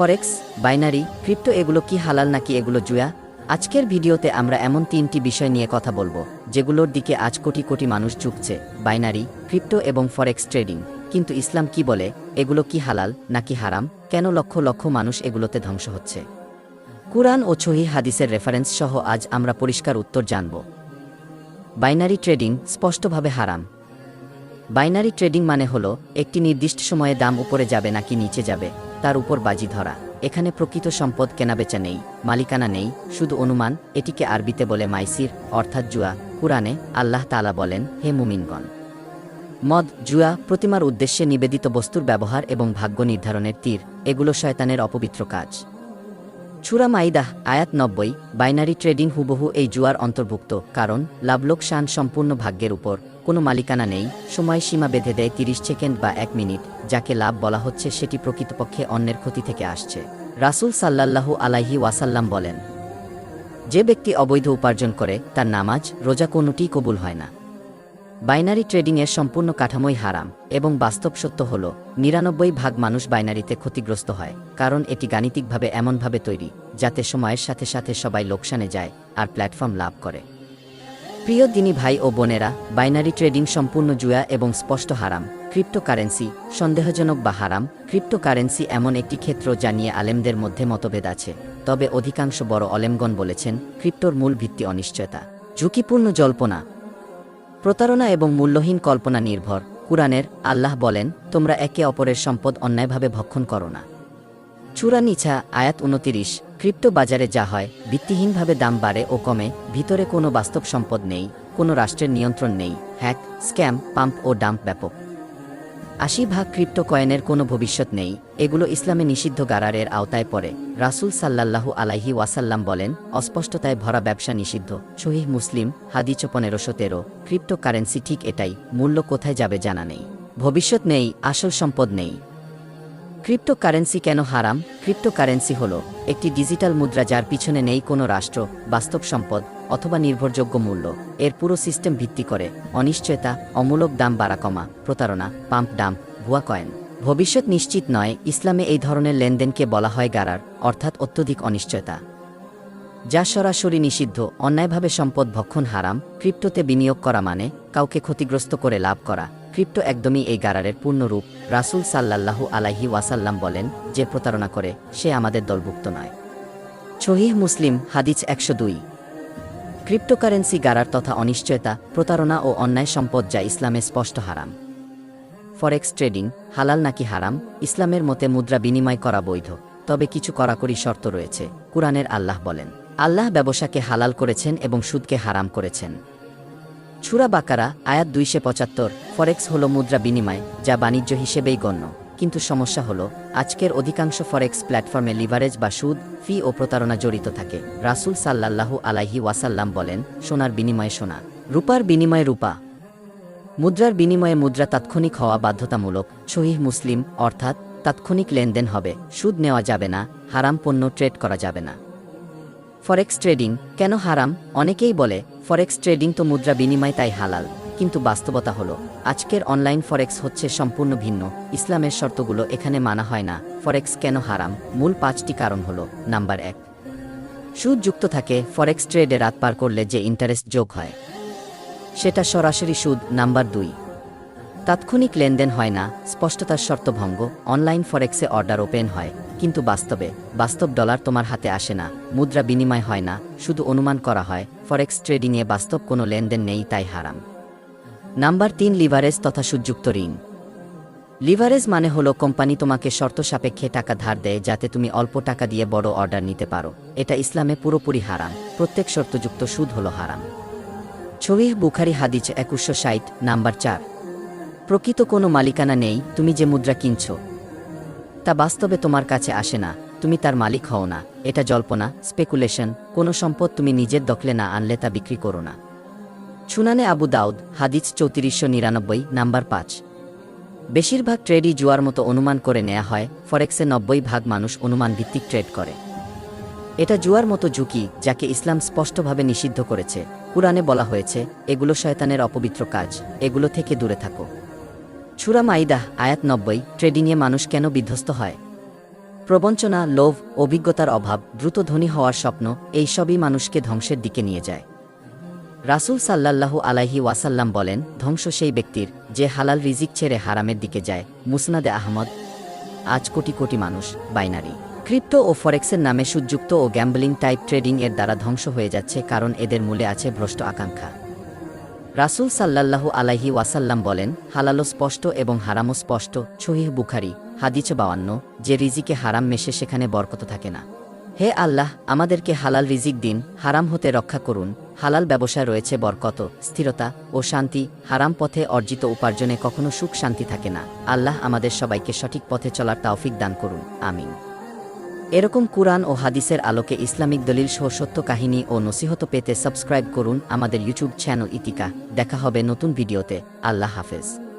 ফরেক্স, binary, crypto এগুলো কি হালাল নাকি এগুলো জুয়া? আজকের ভিডিওতে আমরা এমন তিনটি বিষয় নিয়ে কথা বলব, যেগুলোর দিকে আজ কোটি কোটি মানুষ ঝুঁকছে, বাইনারি, ক্রিপ্টো এবং ফরেক্স ট্রেডিং। কিন্তু ইসলাম কি বলে, এগুলো কি হালাল নাকি হারাম? কেন লক্ষ লক্ষ মানুষ এগুলোতে ধ্বংস হচ্ছে? কুরআন ও ছহি হাদিসের রেফারেন্স সহ আজ আমরা পরিষ্কার উত্তর জানব। বাইনারি ট্রেডিং স্পষ্টভাবে হারাম। বাইনারি ট্রেডিং মানে হলো, একটি নির্দিষ্ট সময়ে দাম উপরে যাবে নাকি নিচে যাবে। তার উপর বাজি ধরা। এখানে প্রকৃত সম্পদ কেনাবেচা নেই, মালিকানা নেই, শুধু অনুমান, এটিকে আরবিতে বলে মাইসির, অর্থাৎ জুয়া। কুরআনে আল্লাহ তালা বলেন, হে মুমিনগণ, মদ, জুয়া, প্রতিমার উদ্দেশ্যে নিবেদিত বস্তুর ব্যবহার এবং ভাগ্য নির্ধারণের তীর, এগুলো শয়তানের অপবিত্র কাজ। ছুরা মাইদাহ আয়াত নব্বই, বাইনারি ট্রেডিং হুবহু এই জুয়ার অন্তর্ভুক্ত, কারণ লাভলোক শান সম্পূর্ণ ভাগ্যের উপর। কোনো মালিকানা নেই, সময় সীমা বেঁধে দেয় তিরিশ সেকেন্ড বা এক মিনিট, যাকে লাভ বলা হচ্ছে সেটি প্রকৃতপক্ষে অন্যের ক্ষতি থেকে আসছে। রাসূল সাল্লাল্লাহু আলাইহি ওয়াসাল্লাম বলেন, যে ব্যক্তি অবৈধ উপার্জন করে, তার নামাজ, রোজা কোনোটিই কবুল হয় না। বাইনারি ট্রেডিংয়ের সম্পূর্ণ কাঠামোই হারাম এবং বাস্তব সত্য হল, নিরানব্বই ভাগ মানুষ বাইনারিতে ক্ষতিগ্রস্ত হয়, কারণ এটি গাণিতিকভাবে এমনভাবে তৈরি, যাতে সময়ের সাথে সাথে সবাই লোকসানে যায় আর প্ল্যাটফর্ম লাভ করে। প্রিয় দিনী ভাই ও বোনেরা, বাইনারি ট্রেডিং সম্পূর্ণ জুয়া এবং স্পষ্ট হারাম, ক্রিপ্টোকারেন্সি সন্দেহজনক বা হারাম, ক্রিপ্টোকারেন্সি এমন একটি ক্ষেত্র যা নিয়ে আলেমদের মধ্যে মতভেদ আছে, তবে অধিকাংশ বড় অলেমগণ বলেছেন, ক্রিপ্টোর মূল ভিত্তি অনিশ্চয়তা। ঝুঁকিপূর্ণ জল্পনা প্রতারণা এবং মূল্যহীন কল্পনা নির্ভর। কুরআনের আল্লাহ বলেন, তোমরা একে অপরের সম্পদ অন্যায়ভাবে ভক্ষণ করো না। চূড়া নিছা আয়াত উনতিরিশ, ক্রিপ্টো বাজারে যা হয়, ভিত্তিহীনভাবে দাম বাড়ে ও কমে, ভিতরে কোনো বাস্তব সম্পদ নেই, কোনো রাষ্ট্রের নিয়ন্ত্রণ নেই, হ্যাক, স্ক্যাম, পাম্প ও ডাম্প ব্যাপক। আশি ভাগ ক্রিপ্টো কয়েনের কোনো ভবিষ্যৎ নেই। এগুলো ইসলামে নিষিদ্ধ গারারের আওতায় পড়ে। রাসুল সাল্লাল্লাহু আলাইহি ওয়াসাল্লাম বলেন, অস্পষ্টতায় ভরা ব্যবসা নিষিদ্ধ। শহীদ মুসলিম হাদিচ পনেরোশো তেরো। ক্রিপ্টো কারেন্সি ঠিক এটাই, মূল্য কোথায় যাবে জানা নেই। ভবিষ্যৎ নেই, আসল সম্পদ নেই। ক্রিপ্টো কারেন্সি কেন হারাম? ক্রিপ্টো কারেন্সি হল একটি ডিজিটাল মুদ্রা যার পিছনে নেই কোনো রাষ্ট্র, বাস্তব সম্পদ অথবা নির্ভরযোগ্য মূল্য। এর পুরো সিস্টেম ভিত্তি করে অনিশ্চয়তা, অমূলক দাম বাড়া কমা প্রতারণা, পাম্প ডাম্প, ভুয়া কয়েন। ভবিষ্যৎ নিশ্চিত নয়, ইসলামে এই ধরনের লেনদেনকে বলা হয় গারার, অর্থাৎ অত্যধিক অনিশ্চয়তা। যা সরাসরি নিষিদ্ধ, অন্যায়ভাবে সম্পদ ভক্ষণ হারাম, ক্রিপ্টোতে বিনিয়োগ করা মানে কাউকে ক্ষতিগ্রস্ত করে লাভ করা। ক্রিপ্টো একদমই এই গারারের পূর্ণরূপ। রাসূল সাল্লাল্লাহু আলাইহি ওয়াসাল্লাম বলেন, যে প্রতারণা করে, সে আমাদের দলভুক্ত নয়। সহিহ মুসলিম, হাদিস একশো দুই। ক্রিপ্টোকারেন্সি গারার তথা অনিশ্চয়তা, প্রতারণা ও অন্যায় সম্পদ যা ইসলামে স্পষ্ট হারাম। ফরেক্স ট্রেডিং, হালাল নাকি হারাম, ইসলামের মতে মুদ্রা বিনিময় করা বৈধ, তবে কিছু কড়াকড়ি শর্ত রয়েছে, কুরআনের আল্লাহ বলেন। আল্লাহ ব্যবসাকে হালাল করেছেন এবং সুদকে হারাম করেছেন। ছুরা বাকারা, আয়াত দুইশে পঁচাত্তর, ফরেক্স হল মুদ্রা বিনিময়, যা বাণিজ্য হিসেবেই গণ্য। কিন্তু সমস্যা হল, আজকের অধিকাংশ ফরেক্স প্ল্যাটফর্মে লিভারেজ বা সুদ, ফি ও প্রতারণা জড়িত থাকে। রাসূল সাল্লাল্লাহু আলাইহি ওয়াসাল্লাম বলেন, সোনার বিনিময়ে সোনা, রূপার বিনিময়ে রূপা। মুদ্রার বিনিময়ে মুদ্রা তাৎক্ষণিক হওয়া বাধ্যতামূলক, সহিহ মুসলিম, অর্থাৎ তাৎক্ষণিক লেনদেন হবে, সুদ নেওয়া যাবে না, হারাম পণ্য ট্রেড করা যাবে না। ফরেক্স ট্রেডিং, কেন হারাম? অনেকেই বলে ফরেক্স ট্রেডিং তো মুদ্রা বিনিময় তাই হালাল, কিন্তু বাস্তবতা হলো, আজকের অনলাইন ফরেক্স হচ্ছে সম্পূর্ণ ভিন্ন। ইসলামের শর্তগুলো এখানে মানা হয় না। ফরেক্স কেন হারাম? মূল পাঁচটি কারণ হলো, নাম্বার এক। সুদ যুক্ত থাকে ফরেক্স ট্রেডে রাত পার করলে যে ইন্টারেস্ট যোগ হয়, সেটা সরাসরি সুদ। নাম্বার দুই তাৎক্ষণিক লেনদেন হয় না, স্পষ্টতার শর্ত ভঙ্গ, অনলাইন ফরেক্সে অর্ডার ওপেন হয়। কিন্তু বাস্তবে, বাস্তব ডলার তোমার হাতে আসে না, মুদ্রা বিনিময় হয় না, শুধু অনুমান করা হয়, ফরেক্স ট্রেডিংয়ে বাস্তব কোনো লেনদেন নেই, তাই হারাম। নাম্বার তিন, লিভারেজ তথা সুযুক্ত ঋণ। লিভারেজ মানে হলো কোম্পানি তোমাকে শর্ত সাপেক্ষে টাকা ধার দেয় যাতে তুমি অল্প টাকা দিয়ে বড় অর্ডার নিতে পারো। এটা ইসলামে পুরোপুরি হারাম, প্রত্যেক শর্তযুক্ত সুদ হলো হারাম। ছবিহ বুখারি হাদিচ একুশশো ষাট, নাম্বার চার। প্রকৃত কোনো মালিকানা নেই, তুমি যে মুদ্রা কিনছ। তা বাস্তবে তোমার কাছে আসে না, তুমি তার মালিক হও না, এটা জল্পনা স্পেকুলেশন কোনো সম্পদ তুমি নিজের দখলে না আনলে তা বিক্রি করো না। সুনানে আবু দাউদ, হাদিস চৌত্রিশশো নিরানব্বই, নাম্বার পাঁচ। বেশিরভাগ ট্রেডই জুয়ার মতো অনুমান করে নেওয়া হয়, ফরেক্সে নব্বই ভাগ মানুষ অনুমান ভিত্তিক ট্রেড করে। এটা জুয়ার মতো ঝুঁকি, যাকে ইসলাম স্পষ্টভাবে নিষিদ্ধ করেছে। কুরআনে বলা হয়েছে, এগুলো শয়তানের অপবিত্র কাজ, এগুলো থেকে দূরে থাকো। ছুরা মাইদাহ আয়াত নব্বই ট্রেডিংয়ে মানুষ কেন বিধ্বস্ত হয়? প্রবঞ্চনা, লোভ, অভিজ্ঞতার অভাব, দ্রুত ধনী হওয়ার স্বপ্ন, এই সবই মানুষকে ধ্বংসের দিকে নিয়ে যায়। রাসূল সাল্লাল্লাহু আলাইহি ওয়াসাল্লাম বলেন, ধ্বংস সেই ব্যক্তির, যে হালাল রিজিক ছেড়ে হারামের দিকে যায়। মুসনাদে আহমদ, আজ কোটি কোটি মানুষ, বাইনারি। ক্রিপ্টো ও ফরেক্সের নামে সুযুক্ত ও গ্যাম্বলিং টাইপ ট্রেডিং এর দ্বারা ধ্বংস হয়ে যাচ্ছে কারণ এদের মূলে আছে ভ্রষ্ট আকাঙ্ক্ষা। রাসূল সাল্লাল্লাহু আলাইহি ওয়াসাল্লাম বলেন হালালো স্পষ্ট এবং হারামও স্পষ্ট, সহিহ বুখারি হাদিচ বাওয়ান্ন যে রিজিকে হারাম মেশে সেখানে বরকত থাকে না। হে আল্লাহ, আমাদেরকে হালাল রিজিক দিন, হারাম হতে রক্ষা করুন, হালাল ব্যবসায় রয়েছে বরকত, স্থিরতা ও শান্তি, হারাম পথে অর্জিত উপার্জনে কখনো সুখ শান্তি থাকে না। আল্লাহ আমাদের সবাইকে সঠিক পথে চলার তাওফিক দান করুন, আমিন। এরকম কুরআন ও হাদিসের আলোকে ইসলামিক দলিল সহ সত্য কাহিনী ও নসিহত পেতে সাবস্ক্রাইব করুন আমাদের ইউটিউব চ্যানেল ইতিকা। দেখা হবে নতুন ভিডিওতে। আল্লাহ হাফেজ।